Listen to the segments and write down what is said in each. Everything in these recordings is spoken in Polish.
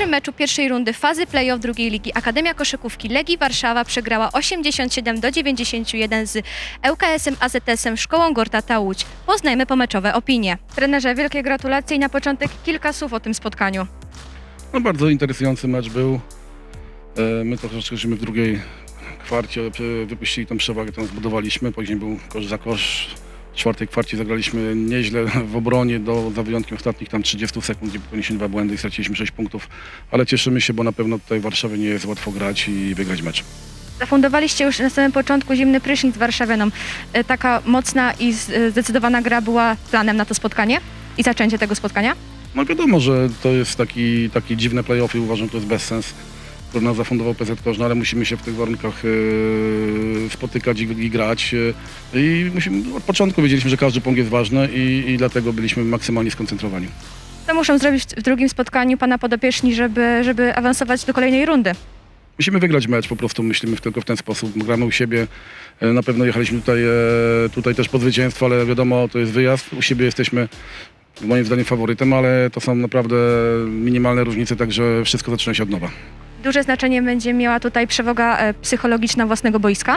pierwszym meczu pierwszej rundy fazy play-off drugiej ligi Akademia Koszykówki Legii Warszawa przegrała 87 do 91 z ŁKS-em AZS-em Szkołą Gortata Łódź. Poznajmy pomeczowe opinie. Trenerze, wielkie gratulacje i na początek kilka słów o tym spotkaniu. No bardzo interesujący mecz był. E, My troszeczkę żeśmy w drugiej kwarcie e, wypuścili tą przewagę, którą zbudowaliśmy. Później był kosz za kosz. Czwartej kwarcie zagraliśmy nieźle w obronie, do, za wyjątkiem ostatnich tam 30 sekund, gdzie popełniliśmy dwa błędy i straciliśmy 6 punktów. Ale cieszymy się, bo na pewno tutaj w Warszawie nie jest łatwo grać i wygrać mecz. Zafundowaliście już na samym początku zimny prysznic warszawianom. E, Taka mocna i z- e, zdecydowana gra była planem na to spotkanie i zaczęcie tego spotkania? No wiadomo, że to jest taki, taki dziwny playoff i uważam, że to jest bezsens, który nas zafundował PZ Korzno, ale musimy się w tych warunkach e, spotykać i, i grać. e, I musimy, od początku wiedzieliśmy, że każdy punkt jest ważny i, i dlatego byliśmy maksymalnie skoncentrowani. Co muszą zrobić w drugim spotkaniu pana podopieczni, żeby, żeby awansować do kolejnej rundy? Musimy wygrać mecz, po prostu myślimy tylko w ten sposób. Gramy u siebie. E, Na pewno jechaliśmy tutaj, tutaj też po zwycięstwo, ale wiadomo, to jest wyjazd. U siebie jesteśmy moim zdaniem faworytem, ale to są naprawdę minimalne różnice, także wszystko zaczyna się od nowa. Duże znaczenie będzie miała tutaj przewaga e, psychologiczna własnego boiska.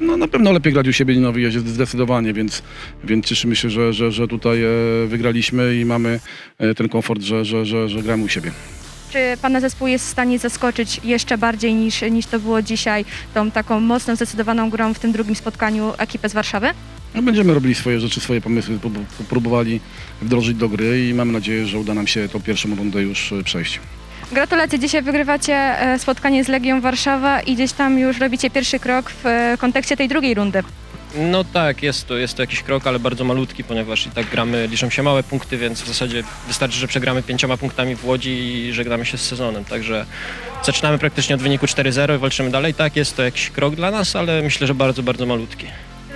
No na pewno lepiej grać u siebie niż na wyjeździe zdecydowanie, więc, więc cieszymy się, że, że, że tutaj e, wygraliśmy i mamy e, ten komfort, że, że, że, że gramy u siebie. Czy pana zespół jest w stanie zaskoczyć jeszcze bardziej niż, niż to było dzisiaj tą taką mocną, zdecydowaną grą w tym drugim spotkaniu ekipę z Warszawy? No, będziemy robili swoje rzeczy, swoje pomysły, prób- próbowali wdrożyć do gry i mamy nadzieję, że uda nam się tą pierwszą rundę już e, przejść. Gratulacje, dzisiaj wygrywacie e, spotkanie z Legią Warszawa i gdzieś tam już robicie pierwszy krok w e, kontekście tej drugiej rundy. No tak, jest to, jest to jakiś krok, ale bardzo malutki, ponieważ i tak gramy, liczą się małe punkty, więc w zasadzie wystarczy, że przegramy pięcioma punktami w Łodzi i żegnamy się z sezonem. Także zaczynamy praktycznie od wyniku 4-0 i walczymy dalej. Tak, jest to jakiś krok dla nas, ale myślę, że bardzo, bardzo malutki.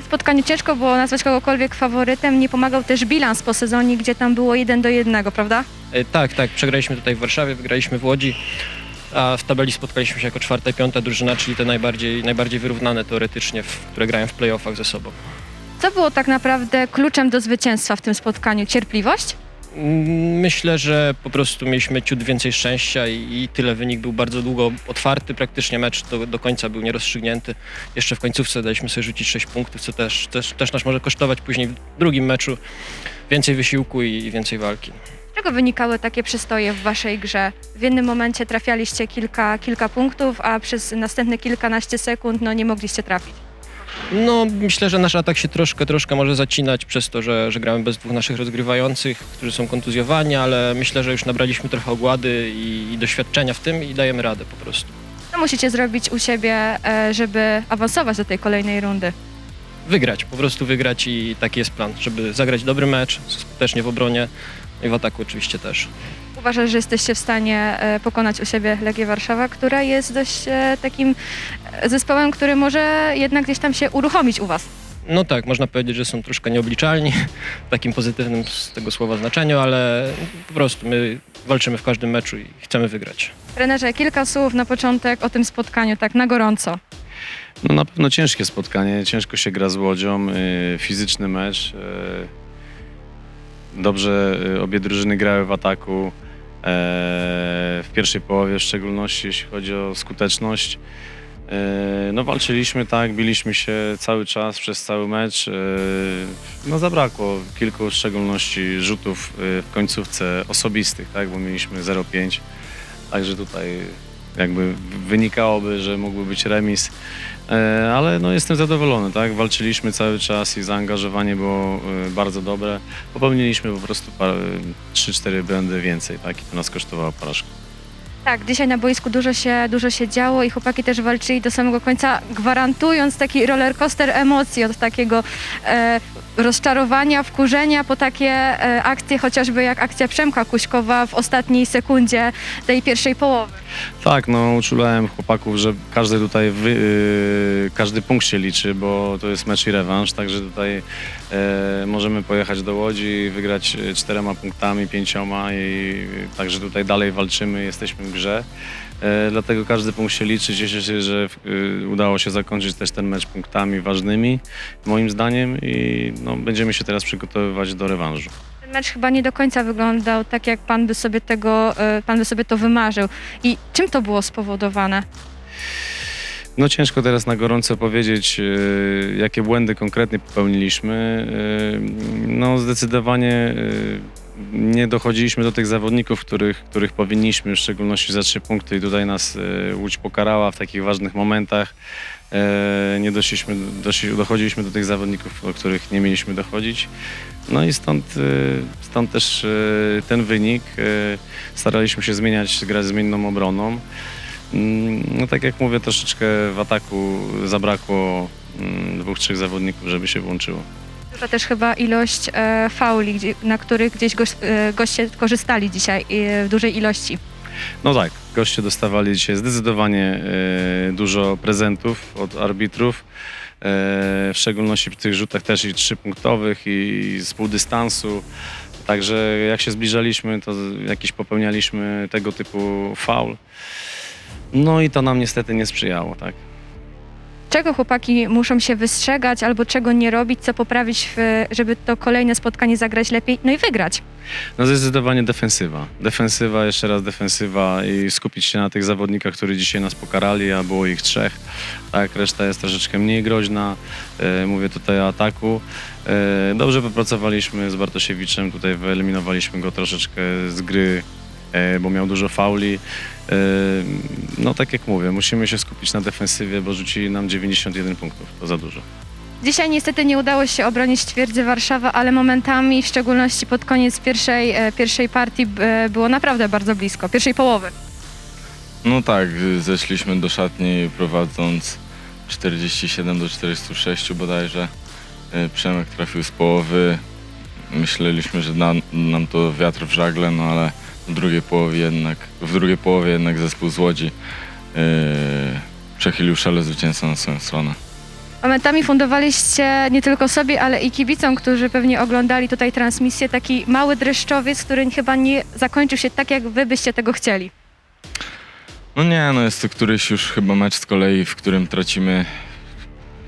Spotkaniu ciężko było nazwać kogokolwiek faworytem, nie pomagał też bilans po sezonie, gdzie tam było 1 do 1, prawda? E, Tak, tak, przegraliśmy tutaj w Warszawie, wygraliśmy w Łodzi, a w tabeli spotkaliśmy się jako czwarta i piąta drużyna, czyli te najbardziej, najbardziej wyrównane teoretycznie, w, które grają w playoffach ze sobą. Co było tak naprawdę kluczem do zwycięstwa w tym spotkaniu? Cierpliwość? Mm, Myślę, że po prostu mieliśmy ciut więcej szczęścia i, i tyle. Wynik był bardzo długo otwarty, praktycznie mecz do, do końca był nierozstrzygnięty. Jeszcze w końcówce daliśmy sobie rzucić 6 punktów, co też, też, też nas może kosztować później w drugim meczu więcej wysiłku i, i więcej walki. Z czego wynikały takie przystoje w waszej grze? W jednym momencie trafialiście kilka, kilka punktów, a przez następne kilkanaście sekund no, nie mogliście trafić. No, myślę, że nasz atak się troszkę, troszkę może zacinać przez to, że, że gramy bez dwóch naszych rozgrywających, którzy są kontuzjowani, ale myślę, że już nabraliśmy trochę ogłady i, i doświadczenia w tym i dajemy radę po prostu. Co musicie zrobić u siebie, e, żeby awansować do tej kolejnej rundy? wygrać, po prostu wygrać i taki jest plan, żeby zagrać dobry mecz, skutecznie w obronie i w ataku oczywiście też. Uważasz, że jesteście w stanie e, pokonać u siebie Legię Warszawa, która jest dość e, takim e, zespołem, który może jednak gdzieś tam się uruchomić u was? No tak, można powiedzieć, że są troszkę nieobliczalni w takim pozytywnym z tego słowa znaczeniu, ale po prostu my walczymy w każdym meczu i chcemy wygrać. Trenerze, kilka słów na początek o tym spotkaniu, tak na gorąco. No na pewno ciężkie spotkanie, ciężko się gra z Łodzią, y, fizyczny mecz. y, Dobrze y, obie drużyny grały w ataku, w pierwszej połowie w szczególności, jeśli chodzi o skuteczność. E, No walczyliśmy tak, biliśmy się cały czas przez cały mecz. e, No zabrakło kilku w szczególności rzutów w końcówce osobistych, tak, bo mieliśmy 0,5. Także tutaj jakby wynikałoby, że mógłby być remis. E, ale no jestem zadowolony, tak? Walczyliśmy cały czas i zaangażowanie było e, bardzo dobre. Popełniliśmy po prostu par- 3-4 błędy więcej, tak? I to nas kosztowało porażkę. Tak, dzisiaj na boisku dużo się, dużo się działo i chłopaki też walczyli do samego końca, gwarantując taki rollercoaster emocji od takiego e, rozczarowania, wkurzenia po takie e, akcje, chociażby jak akcja Przemka Kuśkowa w ostatniej sekundzie tej pierwszej połowy. Tak, no uczulałem chłopaków, że każdy tutaj, wy, y, każdy punkt się liczy, bo to jest mecz i rewanż, także tutaj możemy pojechać do Łodzi wygrać e, czterema punktami, pięcioma i także tutaj dalej walczymy, jesteśmy w grze. E, dlatego każdy punkt się liczy. Cieszę się, że udało się zakończyć też ten mecz punktami ważnymi, moim zdaniem i no, będziemy się teraz przygotowywać do rewanżu. Ten mecz chyba nie do końca wyglądał tak, jak pan by sobie tego, e, pan by sobie to wymarzył. I czym to było spowodowane? No ciężko teraz na gorąco powiedzieć, e, jakie błędy konkretnie popełniliśmy. E, No zdecydowanie e, nie dochodziliśmy do tych zawodników, których, których powinniśmy, w szczególności za trzy punkty i tutaj nas Łódź pokarała w takich ważnych momentach. Nie doszliśmy, doszli, dochodziliśmy do tych zawodników, do których nie mieliśmy dochodzić. No i stąd, stąd też ten wynik. Staraliśmy się zmieniać, grać zmienną obroną. Mm, No tak jak mówię, troszeczkę w ataku zabrakło mm, dwóch, trzech zawodników, żeby się włączyło. Duża też chyba ilość e, fauli, gdzie, na których gdzieś goś, e, goście korzystali dzisiaj e, w dużej ilości. No tak, goście dostawali dzisiaj zdecydowanie e, dużo prezentów od arbitrów. E, w szczególności przy tych rzutach też i trzypunktowych i z półdystansu. Także jak się zbliżaliśmy, to jakiś popełnialiśmy tego typu faul. No i to nam niestety nie sprzyjało, tak. Czego chłopaki muszą się wystrzegać albo czego nie robić, co poprawić, w, żeby to kolejne spotkanie zagrać lepiej, no i wygrać? No zdecydowanie defensywa. Defensywa, jeszcze raz defensywa i skupić się na tych zawodnikach, którzy dzisiaj nas pokarali, a było ich trzech. Tak, reszta jest troszeczkę mniej groźna. E, mówię tutaj o ataku. E, dobrze popracowaliśmy z Bartosiewiczem, tutaj wyeliminowaliśmy go troszeczkę z gry, bo miał dużo fauli. E, no tak jak mówię, musimy się skupić na defensywie, bo rzucili nam 91 punktów, to za dużo. Dzisiaj niestety nie udało się obronić twierdzy Warszawa, ale momentami, w szczególności pod koniec pierwszej, e, pierwszej partii, e, było naprawdę bardzo blisko, pierwszej połowy. No tak, zeszliśmy do szatni prowadząc 47 do 46 bodajże. Przemek trafił z połowy. Myśleliśmy, że da nam to wiatr w żagle, no ale w drugiej połowie jednak, w drugiej połowie jednak zespół z Łodzi yy, przechylił szale zwycięstwa na swoją stronę. Momentami fundowaliście nie tylko sobie, ale i kibicom, którzy pewnie oglądali tutaj transmisję, taki mały dreszczowiec, który chyba nie zakończył się tak, jak wy byście tego chcieli. No nie, no jest to któryś już chyba mecz z kolei, w którym tracimy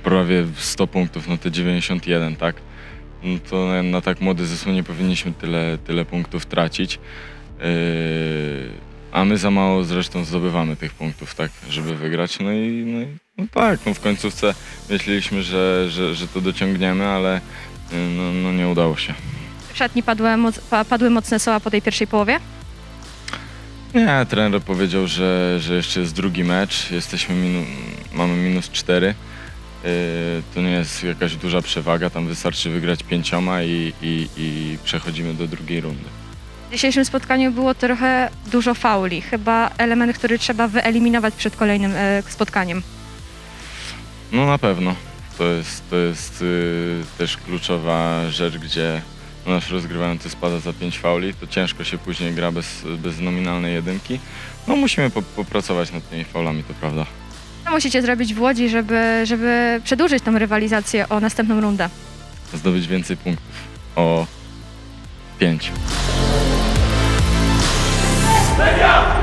prawie 100 punktów, no te 91, tak? No to na, tak młody zespół nie powinniśmy tyle, tyle punktów tracić. Yy, a my za mało zresztą zdobywamy tych punktów, tak, żeby wygrać. No i, no, i no tak, no w końcówce myśleliśmy, że, że, że to dociągniemy, ale yy, no, no nie udało się. W szatni padły, moc, pa- padły mocne słowa po tej pierwszej połowie. Nie, trener powiedział, że, że jeszcze jest drugi mecz, jesteśmy minu, mamy minus cztery. Yy, to nie jest jakaś duża przewaga, tam wystarczy wygrać pięcioma i, i, i przechodzimy do drugiej rundy. W dzisiejszym spotkaniu było trochę dużo fauli. Chyba element, który trzeba wyeliminować przed kolejnym e, spotkaniem. No na pewno. To jest, to jest yy, też kluczowa rzecz, gdzie nasz rozgrywający spada za pięć fauli, to ciężko się później gra bez, bez nominalnej jedynki. No musimy po, popracować nad tymi faulami, to prawda. Co musicie zrobić w Łodzi, żeby, żeby przedłużyć tą rywalizację o następną rundę? Zdobyć więcej punktów. O 再跳